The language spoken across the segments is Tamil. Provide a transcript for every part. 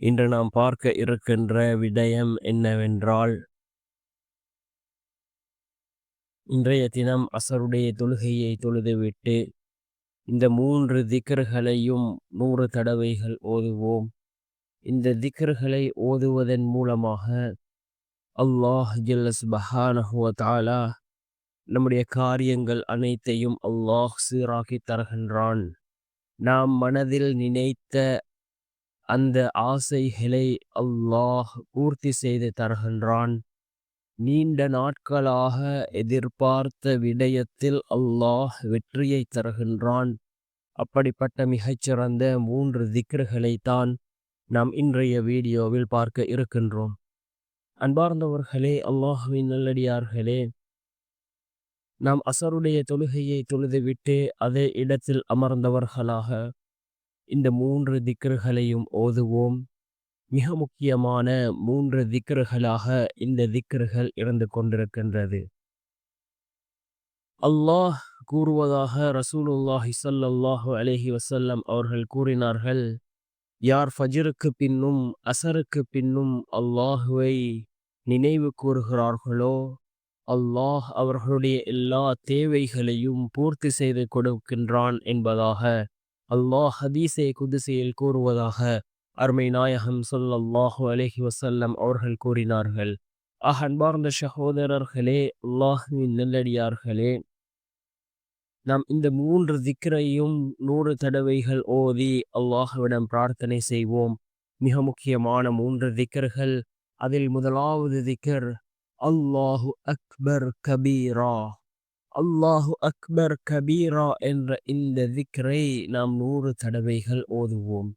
இன்று நாம் பார்க்க இருக்கின்ற விடயம் என்னவென்றால் இன்றைய தினம் அசருடைய தொழுகையை தொழுதுவிட்டு இந்த மூன்று திக்கர்களையும் நூறு தடவைகள் ஓதுவோம். இந்த திக்கர்களை ஓதுவதன் மூலமாக அல்லாஹ் ஜல்லஸ் பஹானஹுவதாலா நம்முடைய காரியங்கள் அனைத்தையும் அல்லாஹ் சீராக்கி தருகின்றான். நாம் மனதில் நினைத்த அந்த ஆசைகளை அல்லாஹ் பூர்த்தி செய்து தருகின்றான். நீண்ட நாட்களாக எதிர்பார்த்த விடயத்தில் அல்லாஹ் வெற்றியை தருகின்றான். அப்படிப்பட்ட மிகச்சிறந்த மூன்று திக்ருகளை தான் நாம் இன்றைய வீடியோவில் பார்க்க இருக்கின்றோம். அன்பார்ந்தவர்களே அல்லாஹுவின் நல்லடியார்களே நாம் அசருடைய தொழுகையை தொழுதுவிட்டு அதே இடத்தில் அமர்ந்தவர்களாக இந்த மூன்று திக்கர்களையும் ஓதுவோம். மிக முக்கியமான மூன்று திக்கர்களாக இந்த திக்கர்கள் இருந்து கொண்டிருக்கின்றது. அல்லாஹ் கூறுவதாக ரசூலுல்லாஹி சல்லாஹூ அலஹி வசல்லம் அவர்கள் கூறினார்கள் யார் ஃபஜருக்கு பின்னும் அசருக்கு பின்னும் அல்லாஹுவை நினைவு கூறுகிறார்களோ அல்லாஹ் அவர்களுடைய எல்லா தேவைகளையும் பூர்த்தி செய்து கொடுக்கின்றான் என்பதாக அல்லாஹ் ஹதீசே குதிசையில் கூறுவதாக அருமை நாயகம் சொல்லல்லாஹு அலஹி வசல்லம் அவர்கள் கூறினார்கள். ஆஹ் அன்பார்ந்த சகோதரர்களே அல்லாஹுவின் நல்லடியார்களே நாம் இந்த மூன்று திக்கரையும் நூறு தடவைகள் ஓதி அல்லாஹுவிடம் பிரார்த்தனை செய்வோம். மிக முக்கியமான மூன்று திக்கர்கள் அதில் முதலாவது திக்கர் அல்லாஹு அக்பர் கபீரா. அல்லாஹு அக்பர் கபீரா என்ற இந்த திக்கரை நாம் நூறு தடவைகள் ஓதுவோம்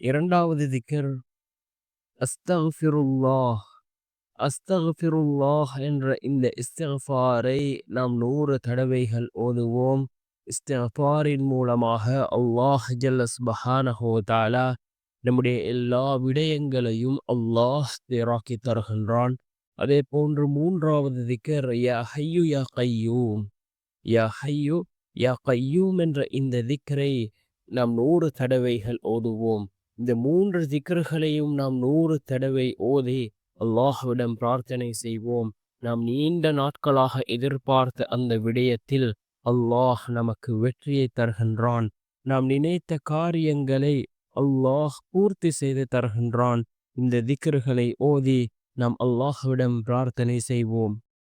இரண்டாவது திக்கர் அஸ்தஃபிருல்லாஹ் அஸ்தஃபிருல்லாஹ் என்ற இந்த இஸ்தஃபாரை நாம் நூறு தடவைகள் ஓதுவோம் இஸ்தஃபாரின் மூலமாக அல்லாஹ் ஜல்லஸ் பஹானஹோ தாலா நம்முடைய எல்லா விடயங்களையும் அல்லாஹ் தேராக்கி தருகின்றான் அதே போன்று மூன்றாவது திக்கர் யா ஹையு யா கையூம். யா ஹையு யா கையூம் என்ற இந்த திக்கரை நாம் நூறு தடவைகள் ஓதுவோம். இந்த மூன்று திக்கர்களையும் நாம் நூறு தடவை ஓதி அல்லாஹ்விடம் பிரார்த்தனை செய்வோம். நாம் நீண்ட நாட்களாக எதிர்பார்த்த அந்த விடயத்தில் அல்லாஹ் நமக்கு வெற்றியை தருகின்றான். நாம் நினைத்த காரியங்களை அல்லாஹ் பூர்த்தி செய்து தருகின்றான். இந்த திக்கர்களை ஓதி நாம் அல்லாஹுவிடம் பிரார்த்தனை செய்வோம்.